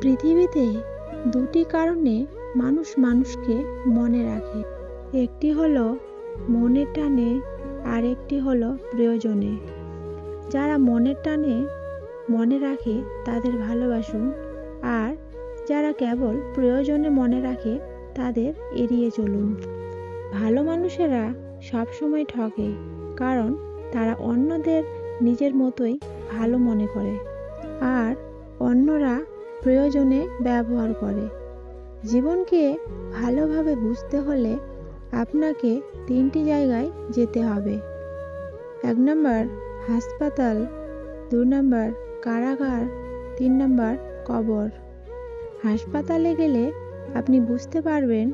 পৃথিবীতে দুটি কারণে মানুষ মানুষকে মনে রাখে। একটি হলো মনের টানে আর একটি হলো প্রয়োজনে। যারা মনের টানে মনে রাখে, তাদের ভালোবাসুন। আর যারা কেবল প্রয়োজনে মনে রাখে, তাদের এড়িয়ে চলুন। ভালো মানুষেরা সবসময় ঠকে, কারণ তারা অন্যদের নিজের মতোই ভালো মনে করে। প্রয়োজনে ব্যবহার করে। জীবনকে ভালোভাবে বুঝতে হলে আপনাকে তিনটি জায়গায় যেতে হবে। এক নম্বর, হাসপাতাল, দু নম্বর, কারাগার, তিন নম্বর, কবর। হাসপাতালে গেলে আপনি বুঝতে পারবেন,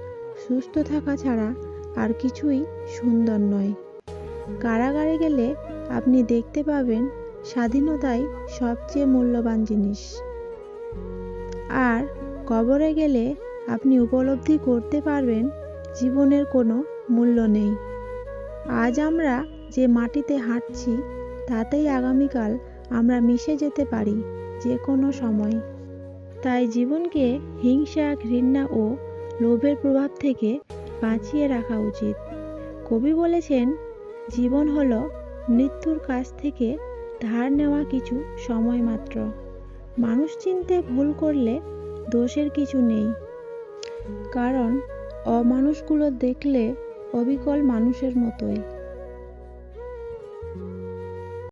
সুস্থ থাকা ছাড়া আর কিছুই সুন্দর নয়। কারাগারে গেলে আপনি দেখতে পাবেন স্বাধীনতাই সবচেয়ে মূল্যবান জিনিস। আর কবরে গেলে আপনি উপলব্ধি করতে পারবেন জীবনের কোনো মূল্য নেই। আজ আমরা যে মাটিতে হাঁটছি, তাতেই আগামীকাল আমরা মিশে যেতে পারি যে কোনো সময়। তাই জীবনকে হিংসা, ঘৃণা ও লোভের প্রভাব থেকে বাঁচিয়ে রাখা উচিত। কবি বলেছেন, জীবন হলো মৃত্যুর কাছ থেকে ধার নেওয়া কিছু সময় মাত্র। মানুষ চিনতে ভুল করলে দোষের কিছু নেই। কারণ অমানুষগুলো দেখলে অবিকল মানুষের মতোই।